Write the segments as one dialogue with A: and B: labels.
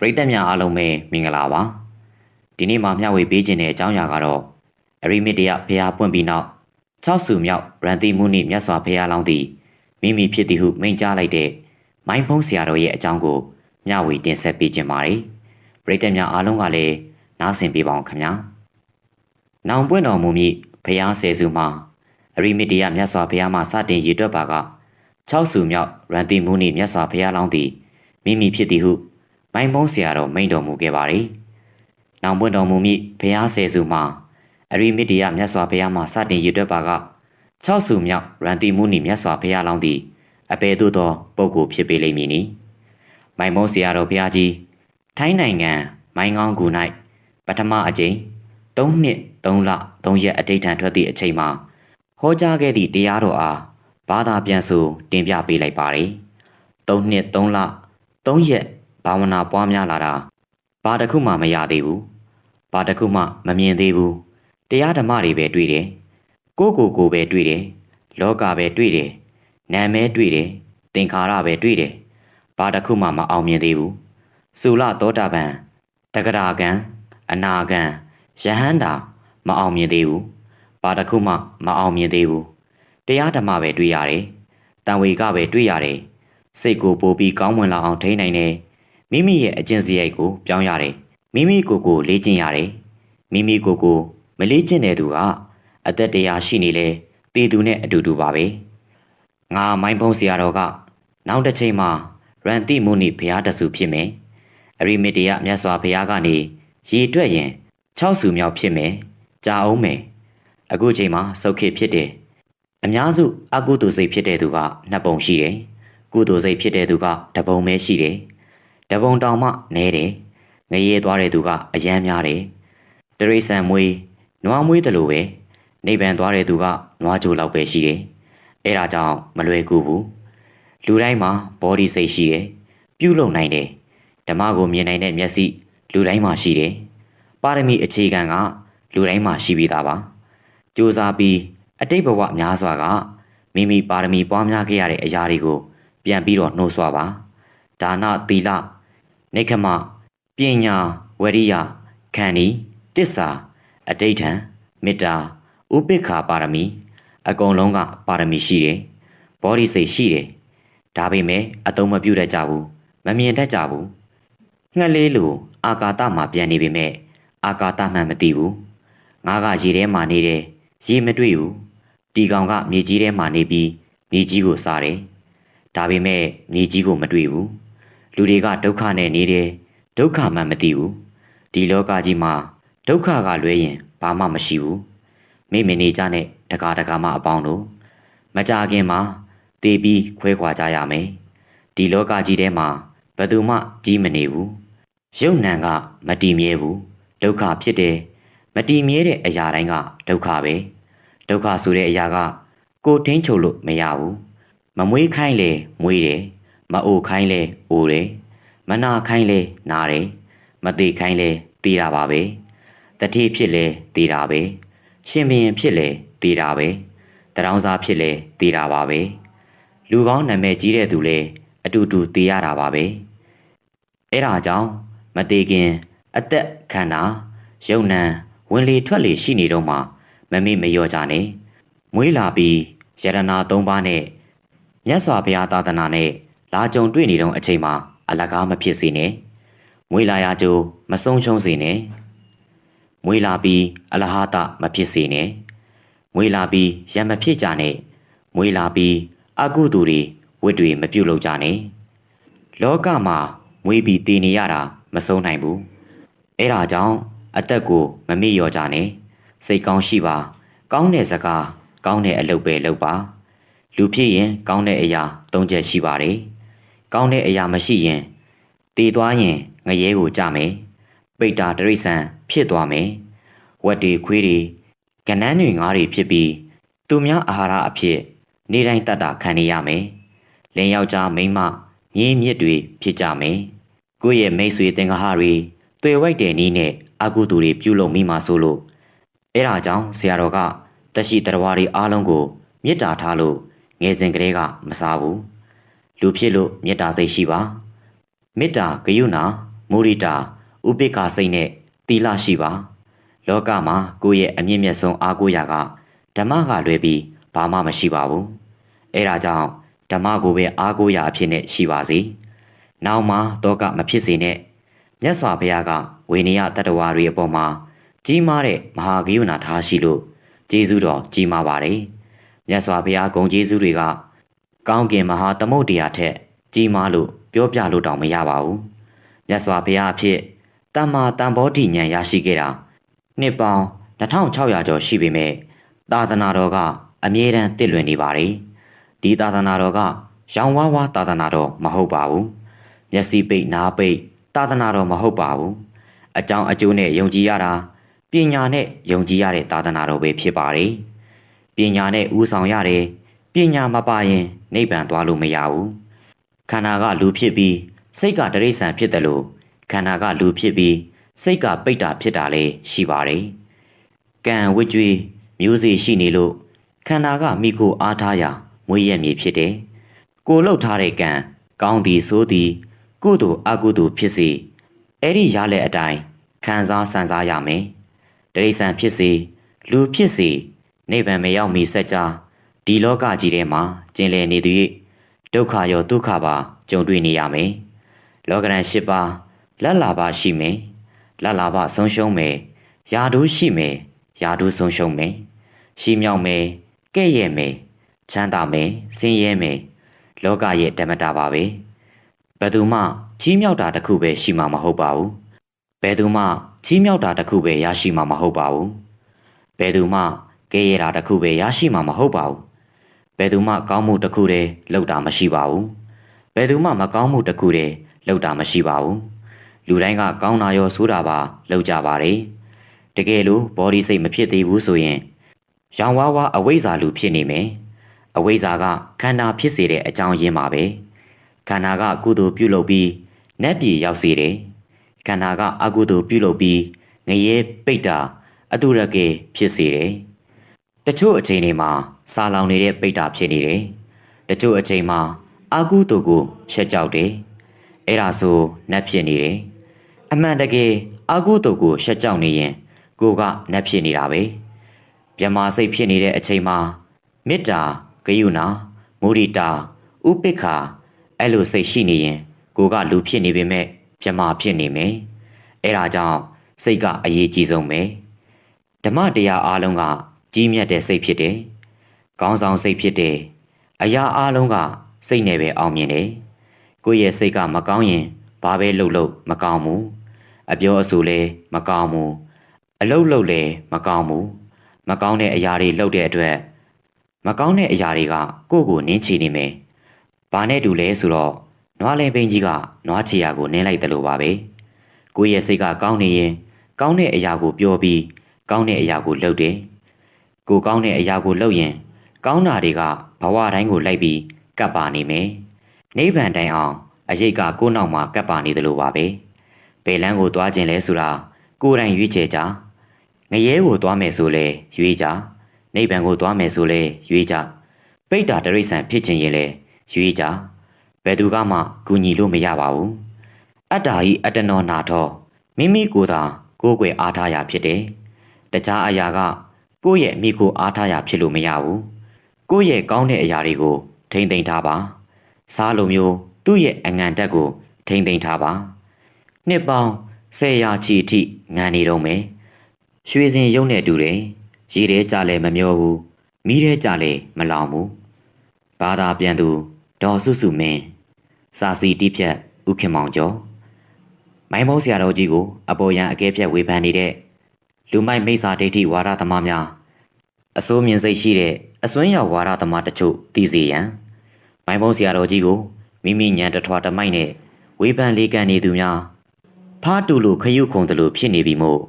A: ပရိသတ်များအားလုံးပဲမင်္ဂလာပါဒီနေ့မှာမျှဝေပေးခြင်းတဲ့အကြောင်းအရာကတော့အရိမစ်တရဖျားပွင့်ပြီးနောက်6စုမြောက်ရန်တီမုနိမြတ်စွာဘုရားလောင်းသည်မိမိဖြစ်သည်ဟုမိန့်ကြားလိုက်တဲ့မိုင်းဖုံးဆရာတော်ရဲ့အကြောင်းကိုမျှဝေတင်ဆက်ပေးခြင်းပါတယ်ပရိသတ်များအားလုံးကလည်းနားဆင်ပေးပါအောင်ခင်ဗျာနောင်ပွင့်တော်မူမည်ဘုရားဆယ်စုမှာအရိမစ်တရမြတ်စွာဘုရားမှာစတင်ရည်တွက်ပါက6စုမြောက်ရန်တီမုနိမြတ်စွာဘုရားလောင်းသည်မိမိဖြစ်သည်ဟု မိုင်းဖုံးဆရာတော်မိန်တော်မူခဲ့ပါတယ်။နောင်ပွင့်တော်မူမိဘုရားဆယ်စုမှာအရိမိတ္တယမြတ်စွာဘုရားမှာစတင်ရည်တွက်ပါက6စုမြောက်ရန်တီမုနီမြတ်စွာဘုရားလောင်းသည်အပေသို့သောပုဂ္ဂိုလ်ဖြစ်ပေလိမ့်မည်နီ။မိုင်းဖုံးဆရာတော်ဘုရားကြီးထိုင်းနိုင်ငံမိုင်းကောင်းကူ၌ပထမအကြိမ်3နှစ်3လ3ရက်အတိတ်ထံထွက်သည့်အချိန်မှာဟောကြားခဲ့သည့်တရားတော်အားဘာသာပြန်ဆိုတင်ပြပေးလိုက်ပါတယ်။3နှစ်3လ3ရက် ဘာဝနာပွားများလာတာဘာတစ်ခုမှမရသေးဘူးဘာတစ်ခုမှမမြင်သေးဘူးတရားဓမ္မတွေပဲတွေ့တယ်ကိုယ့်ကိုယ်ကိုယ်ပဲတွေ့တယ်လောကပဲတွေ့တယ်နာမည်တွေ့တယ်သင်္ခါရပဲတွေ့တယ်ဘာတစ်ခုမှမအောင်မြင်သေးဘူးသုလသောတာပန်တဂရာကံအနာကံယဟန္တာမအောင်မြင်သေးဘူးဘာတစ်ခုမှမအောင်မြင်သေးဘူးတရားဓမ္မပဲတွေ့ရတယ်တန်ဝေကပဲတွေ့ရတယ်စိတ်ကိုပိုပြီးကောင်းမွန်လာအောင်ထိန်းနိုင်တယ် မိမိရဲ့အကျင့်စရိုက်ကိုပြောင်းရတယ်မိမိကိုယ်ကိုလေ့ကျင့်ရတယ်မိမိကိုယ်ကိုမလေ့ကျင့်တဲ့သူကအသက်တရားရှိနေလေတည်သူနဲ့အတူတူပါပဲငါမိုင်းဖုံးဆရာတော်ကနောက်တစ်ချိန်မှာရန်တိမုန်နိဘုရားတဆူဖြစ်မယ်အရိမစ်တရမြတ်စွာဘုရားကနေရေတွက်ရင်6စုမြောက်ဖြစ်မယ်ကြာအောင်မယ်အခုချိန်မှာစုတ်ခေဖြစ်တယ်အများစုအကုသိုလ်စိတ်ဖြစ်တဲ့သူကနှစ်ပုံရှိတယ်ကုသိုလ်စိတ်ဖြစ်တဲ့သူကတစ်ပုံပဲရှိတယ် တပုံတောင်မှနဲတယ်ငရေသွားတဲ့သူကအယမ်းများတယ်တရိษံမွေးနွားမွေးတယ်လို့ပဲနေဗန်သွားတဲ့သူကနွားကြိုလောက်ပဲရှိတယ်အဲ့ဒါကြောင့်မလွယ်ကူဘူးလူတိုင်းမှာ body စိတ်ရှိတယ်ပြုလုပ်နိုင်တယ်ဓမ္မကိုမြင်နိုင်တဲ့မျက်စိလူတိုင်းမှာရှိတယ်ပါရမီအခြေခံကလူတိုင်းမှာရှိပြီးသားပါစူးစမ်းပြီးအတိတ်ဘဝများစွာကမိမိပါရမီပွားများခဲ့ရတဲ့အရာတွေကို ပြန်ပြီးတော့နှိုးဆွပါဒါနသီလ နေခမပညာဝရိယခန္ဒီတစ္ဆာအဋိဋ္ဌံမေတ္တာဥပိ္ပခာပါရမီ အကုန်လုံးကပါရမီရှိတယ်ဘောဓိစိတ်ရှိတယ်ဒါပေမဲ့အတုံးမပြုတ်တတ်ကြဘူးမမြင်တတ်ကြဘူးငှက်လေးလိုအာကာသမှာပြန်နေပေမဲ့အာကာသမှန်မသိဘူးငါကရေထဲမှာနေတယ်ရေမတွေ့ဘူးတီကောင်ကမြေကြီးထဲမှာနေပြီးမြေကြီးကိုစားတယ်ဒါပေမဲ့မြေကြီးကိုမတွေ့ဘူး လူတွေကဒုက္ခနဲ့နေတယ်ဒုက္ခမှမသိဘူးဒီလောကကြီးမှာဒုက္ခကလွဲရင်ဘာမှမရှိဘူးမိမနေကြနဲ့တကားတကားမှအပေါင်းတို့မကြခင်မှာတေးပြီးခွဲခွာကြရမယ်ဒီလောကကြီးထဲမှာဘယ်သူမှကြီးမနေဘူးရုပ်နံကမတည်မြဲဘူးဒုက္ခဖြစ်တယ်မတည်မြဲတဲ့အရာတိုင်းကဒုက္ခပဲဒုက္ခဆိုတဲ့အရာကကိုယ်ထင်းချုပ်လို့မရဘူးမမွေးခိုင်းလေမွေးတယ် မအိုခိုင်းလဲအိုတယ်မနာခိုင်းလဲနာတယ်မသေးခိုင်းလဲသေးတာပါပဲတတိဖြစ်လဲသေးတာပဲရှင်ဘရင်ဖြစ်လဲသေးတာပဲတရောင်းစားဖြစ်လဲသေးတာပါပဲလူကောင်းနာမည်ကြီးတဲ့သူလဲအတူတူသေးရတာပါပဲအဲ့ဒါကြောင့်မသေးခင် အသက်ခန္ဓာယုံနံဝင်လေထွက်လေရှိနေတော့မှမမေ့မလျော့ကြနဲ့မွေးလာပြီးယရနာ၃ပါးနဲ့မြတ်စွာဘုရားသာသနာနဲ့ လာကြုံတွေ့နေတော့အချိန်မှာအလကားမဖြစ်စေနဲ့မွေလာရကြိုမဆုံးရှုံးစေနဲ့မွေလာပြီးအလဟာတမဖြစ်စေနဲ့မွေလာပြီးရံမဖြစ်ကြနဲ့မွေလာပြီးအကုသူတွေဝတ်တွေမပြုတ်လို့ကြနဲ့လောကမှာမွေပြီးတည်နေရတာမဆုံးနိုင်ဘူးအဲ့ဒါကြောင့်အသက်ကိုမမေ့လျော့ကြနဲ့စိတ်ကောင်းရှိပါ ကောင်းတဲ့စကားကောင်းတဲ့အလုပ်ပဲလုပ်ပါ လူဖြစ်ရင်ကောင်းတဲ့အရာ၃ချက်ရှိပါတယ်။ ကောင်းတဲ့အရာမရှိရင်တည်သွားရင်ငရဲကိုကြမယ်။ပိတ်တာတရိษံဖြစ်သွားမယ်။ဝက်တွေခွေးတွေကနန်းတွေငါးတွေဖြစ်ပြီးသူများအာဟာရအဖြစ်နေတိုင်းတတ်တာခံနေရမယ်။လင်ယောက်ျားမိန်းမမြေးမြစ်တွေဖြစ်ကြမယ်။ကိုယ့်ရဲ့မိတ်ဆွေသင်္ဃာတွေတွေ့ဝိုက်တဲ့နည်းနဲ့အကုသူတွေပြုလုပ်မိမှဆိုလို့အဲဒါကြောင့်ဆရာတော်ကတရှိတရဝါတွေအားလုံးကိုမေတ္တာထားလို့ငယ်စဉ်ကလေးကမစားဘူး လူဖြစ်လို့မေတ္တာစိတ်ရှိပါမေတ္တာဂယုဏမမူရိတာဥပိ္ပခာစိတ်နဲ့တီလရှိပါ လောကမှာကိုယ့်ရဲ့အမြင့်မြတ်ဆုံးအားကိုးရာကဓမ္မကလွဲပြီးဘာမှမရှိပါဘူးအဲဒါကြောင့်ဓမ္မကိုပဲအားကိုးရာအဖြစ်နဲ့ရှိပါစေနောက်မှတော့ကမဖြစ်စေနဲ့မြတ်စွာဘုရားကဝေနေယတတ္တဝါတွေအပေါ်မှာကြီးမားတဲ့မဟာဂိယုဏထားရှိလို့ကျေးဇူးတော်ကြီးမားပါတယ်မြတ်စွာဘုရားဂုဏ်ကျေးဇူးတွေက ကောင်းကင်မဟာသမုဒ္ဒရာထက်ကြီးမားလို့ပြောပြလို့တောင်မရပါဘူးမြတ်စွာဘုရားအဖြစ်တမ္မာတန်ဘောဓိဉာဏ်ရရှိခဲ့တာနှစ်ပေါင်း2600ကျော်ရှိပေမဲ့သာသနာတော်ကအမြဲတမ်းတည်လွင်နေပါတယ်ဒီသာသနာတော်ကရောင်ဝါးဝါသာသနာတော်မဟုတ်ပါဘူးမျက်စိပိတ်နားပိတ်သာသနာတော်မဟုတ်ပါဘူးအကြောင်းအကျိုးနဲ့ယုံကြည်ရတာပညာနဲ့ယုံကြည်ရတဲ့သာသနာတော်ပဲဖြစ်ပါတယ်ပညာနဲ့ဥဆောင်ရတယ် ပညာမပါရင်နိဗ္ဗာန်သွားလို့မရဘူးခန္ဓာကလူဖြစ်ပြီးစိတ်ကတရိษံဖြစ်တယ်လို့ခန္ဓာကလူဖြစ်ပြီးစိတ်ကပိတ်တာဖြစ်တာလည်းရှိပါတယ်ကံဝိကြွေမျိုးစေ့ရှိနေလို့ခန္ဓာကမိကိုအားထားရာမွေးရမည်ဖြစ်တယ်ကိုလှုပ်ထားတဲ့ကံကောင်းသည်ဆိုသည်ကုသိုလ်အကုသိုလ်ဖြစ်စေအဲ့ဒီရလက်အတိုင်းခံစားစံစားရမယ်တရိษံဖြစ်စေလူဖြစ်စေနိဗ္ဗာန်မရောက်မီစัจ जा ဒီလောကကြီးထဲမှာကျင်လည်နေသူ၍ဒုက္ခရောဒုက္ခပါကြုံတွေ့နေရမယ်လောကရန်၈ပါးလက်လာပါရှိမယ်လက်လာပါဆုံးရှုံးမယ်ယာဒူးရှိမယ်ယာဒူးဆုံးရှုံးမယ်ရှိမြောက်မယ်ကဲ့ရဲ့မယ်ချမ်းသာမယ်ဆင်းရဲမယ်လောကရဲ့ဓမ္မတာပါပဲဘယ်သူမှချီးမြှောက်တာတစ်ခုပဲရှိမှာမဟုတ်ပါဘူးဘယ်သူမှချီးမြှောက်တာတစ်ခုပဲရရှိမှာမဟုတ်ပါဘူးဘယ်သူမှကဲ့ရဲ့တာတစ်ခုပဲရရှိမှာမဟုတ်ပါဘူး ဘယ်သူမှကောင်းမှုတစ်ခုတည်းလုပ်တာမရှိပါဘူးဘယ်သူမှမကောင်းမှုတစ်ခုတည်းလုပ်တာမရှိပါဘူးလူတိုင်းကကောင်းတာရောဆိုးတာပါလုပ်ကြပါတယ်တကယ်လို့ body စိတ်မဖြစ်သေးဘူးဆိုရင်ရောင်ဝါးဝါအဝိဇ္ဇာလူဖြစ်နေမယ်အဝိဇ္ဇာကခန္ဓာဖြစ်စေတဲ့အကြောင်းရင်းပါပဲခန္ဓာကကုသိုလ်ပြုလုပ်ပြီးနတ်ပြည်ရောက်စေတယ်ခန္ဓာကအကုသိုလ်ပြုလုပ်ပြီးငရဲပိတ်တာအတုရကေဖြစ်စေတယ်တချို့အချိန်တွေမှာ စာလောင်နေတဲ့ပိတ်တာဖြစ်နေတယ်တချို့အချိန်မှာအာကုသိုလ်ကိုရှက်ကြောက်တယ်အဲ့ဒါဆိုနတ်ဖြစ်နေတယ်အမှန်တကယ်အာကုသိုလ်ကိုရှက်ကြောက်နေရင်ကိုကနတ်ဖြစ်နေတာပဲမြမာစိတ်ဖြစ်နေတဲ့အချိန်မှာမေတ္တာဂယုဏမုဒိတာဥပိ္ပခာအဲ့လိုစိတ်ရှိနေရင်ကိုကလူဖြစ်နေပေမဲ့မြမာဖြစ်နေမယ်အဲ့ဒါကြောင့်စိတ်ကအရေးကြီးဆုံးပဲဓမ္မတရားအားလုံးကကြီးမြတ်တဲ့စိတ်ဖြစ်တယ် ကောင်းဆောင်စိတ်ဖြစ်တယ်အရာအားလုံးကစိတ်နဲ့ပဲအောင်မြင်တယ်ကိုယ့်ရဲ့စိတ်ကမကောင်းရင်ဘာပဲလှုပ်လှုပ်မကောင်းဘူးအပြောအဆိုလည်းမကောင်းဘူးအလုတ်လုတ်လည်းမကောင်းဘူးမကောင်းတဲ့အရာတွေလှုပ်တဲ့အတွက်မကောင်းတဲ့အရာတွေကကိုယ့်ကိုနင်းချနေမယ်ဘာနဲ့တူလဲဆိုတော့နွားလဲပင်ကြီးကနွားချီယာကိုနင်းလိုက်တယ်လို့ပါပဲကိုယ့်ရဲ့စိတ်ကကောင်းနေရင်ကောင်းတဲ့အရာကိုပြောပြီးကောင်းတဲ့အရာကိုလှုပ်တယ်ကိုကောင်းတဲ့အရာကိုလှုပ်ရင် ကောင်းတာတွေကဘဝတိုင်းကိုလိုက်ပြီးကပ်ပါနေမယ်နိဗ္ဗာန်တိုင်အောင်အရေးကကိုယ့်နောက်မှာကပ်ပါနေတယ်လို့ပါပဲဘယ်လန်းကိုသွားခြင်းလဲဆိုတာကိုယ်တိုင်ရွေးချယ်ကြငရဲကိုသွားမယ်ဆိုလဲရွေးကြနိဗ္ဗာန်ကိုသွားမယ်ဆိုလဲရွေးကြပိဋ္ဌာတရိษံဖြစ်ခြင်းရင်လဲရွေးကြဘယ်သူကမှကူညီလို့မရပါဘူးအတ္တာဤအတ္တနောနာထောမိမိကိုယ်သာကိုယ်ွယ်အားထားရာဖြစ်တယ်တခြားအရာကကိုယ့်ရဲ့မိကိုအားထားရာဖြစ်လို့မရဘူး ကိုယ့်ရဲ့ကောင်းတဲ့အရာတွေကိုထိမ့်သိမ့်ထားပါစားလိုမျိုးသူ့ရဲ့အငံတက်ကိုထိမ့်သိမ့်ထားပါနှစ်ပေါင်းဆယ်ရာချီအထိငံနေတော့မယ်ရွှေစင်ရုံနဲ့တူတယ်ရေထဲကြလဲမမျောဘူးမီးထဲကြလဲမလောင်ဘူးဘာသာပြန်သူဒေါ်စုစုမင်းစာစီတိဖြတ်ဥခင်မောင်ကျော်မိုင်းမောဆရာတော်ကြီးကိုအပေါ်ယံအကဲဖြတ်ဝေဖန်နေတဲ့လူမိုက်မိစ္ဆာဒိဋ္ဌိဝါဒသမားများ အစိုးမြင်စိတ်ရှိတဲ့အစွန်းရောက်ဝါဒသမားတချို့သိစေရန်မိုင်းမောဆရာတော်ကြီးကိုမိမိညံတထွားတမိုက်နဲ့ဝေဖန်လေးကန်နေသူများဖားတူလိုခရုခုံတလိုဖြစ်နေပြီမို့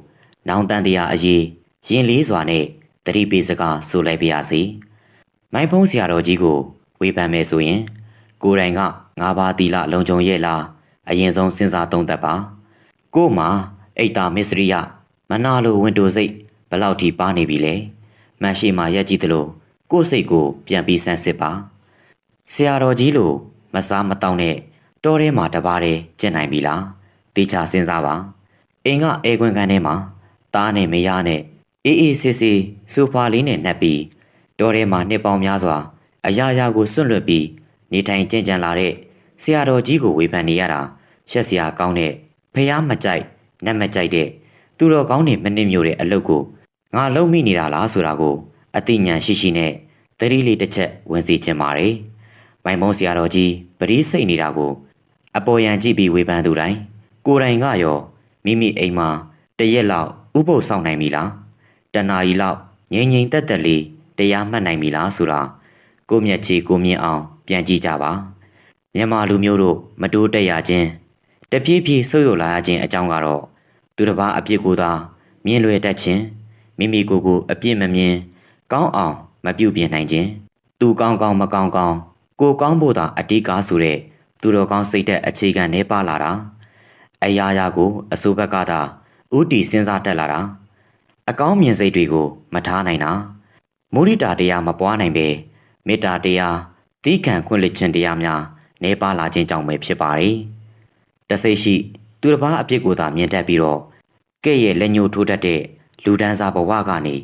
A: နောင်တန်တရားအရေးရင်လေးစွာနဲ့တတိပေးစကားဆိုလိုက်ပါရစေမိုင်းဖုံးဆရာတော်ကြီးကိုဝေဖန်မယ်ဆိုရင် ကိုယ်တိုင်ကငါးပါးသီလလုံခြုံရဲ့လားအရင်ဆုံးစဉ်းစားသုံးသပ်ပါကို့မှာအိတ်တာမစ္စရိယမနာလိုဝင်တိုစိတ်ဘလောက်ထိပါနေပြီလဲ မန်ရှိမှာရက်ကြည့်သလိုကိုယ့်စိတ်ကိုပြန်ပြီးဆန်းစစ်ပါဆရာတော်ကြီးလိုမစားမတောင်းနဲ့တောထဲမှာတပါးတည်းကျင့်နိုင်ပြီလားတေချာစဉ်းစားပါအိမ်ကအဲခွင်ကန်ထဲမှာသားနဲ့မယားနဲ့အေးအေးဆေးဆေးဆိုဖာလေးနဲ့နှက်ပြီးတောထဲမှာနှစ်ပေါင်းများစွာ အရာရာကိုစွန့်လွတ်ပြီးနေထိုင်ကျင့်ကြံလာတဲ့ဆရာတော်ကြီးကိုဝေဖန်နေရတာရှက်စရာကောင်းတဲ့ဖះမကြိုက်နတ်မကြိုက်တဲ့သူတော်ကောင်းတွေမနစ်မြို့တဲ့အလုပ်ကို ငါလုံးမိနေတာလားဆိုတာကိုအသိဉာဏ်ရှိရှိနဲ့သတိလေးတစ်ချက်ဝင်စီခြင်းပါတယ်။မိုင်မုံဆရာတော်ကြီးပရိစိတ်နေတာကိုအပေါ်ယံကြည့်ပြီးဝေဖန်သူတိုင်းကိုယ်တိုင်ကရောမိမိအိမ်မှာတရက်လောက်ဥပုပ်ဆောင်နိုင်ပြီလားတနာရီလောက်ငြိမ်ငြိမ်သက်သက်လေးတရားမှတ်နိုင်ပြီလားဆိုတာကိုယ့်မျက်ခြေကိုမြင်အောင်ပြန်ကြည့်ကြပါမြန်မာလူမျိုးတို့မတိုးတက်ရခြင်းတပြေးပြေးဆုပ်ယုပ်လာရခြင်းအကြောင်းကတော့သူတစ်ပါးအပြစ်ကိုသာမြင်လွယ်တတ်ခြင်း မိမိကိုယ်ကိုအပြစ်မမြင်ကောင်းအောင်မပြုတ်ပြင်နိုင်ခြင်းသူကောင်းကောင်းမကောင်းကောင်းကိုယ်ကောင်းဖို့သာအတိကားဆိုတဲ့သူတော်ကောင်းစိတ်သက်အခြေခံနေပါလာတာအရာရာကိုအစိုးဘက်ကသာဥတီစဉ်းစားတက်လာတာအကောင်းမြင်စိတ်တွေကိုမထားနိုင်တာမုရိတာတရားမပွားနိုင်ပဲမေတ္တာတရားသီးခံခွင့်လစ်ခြင်းတရားများနေပါလာခြင်းကြောင့်ပဲဖြစ်ပါတယ်တဆိတ်ရှိ သူတစ်ပါးအပြစ်ကိုသာမြင်တတ်ပြီးတော့ကဲ့ရဲ့လက်ညှိုးထိုးတတ်တဲ့ လူဒန်းစားဘဝကနေ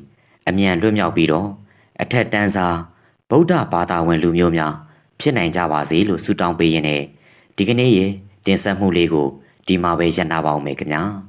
A: အမြန်လွတ်မြောက်ပြီးတော့အထက်တန်းစားဗုဒ္ဓဘာသာဝင်လူမျိုးများဖြစ်နိုင်ကြပါစေလို့ဆုတောင်းပေးရင်းနဲ့ဒီကနေ့ရဲ့တင်ဆက်မှုလေးကိုဒီမှာပဲရပ်နာပါအောင်မယ်ခင်ဗျာ။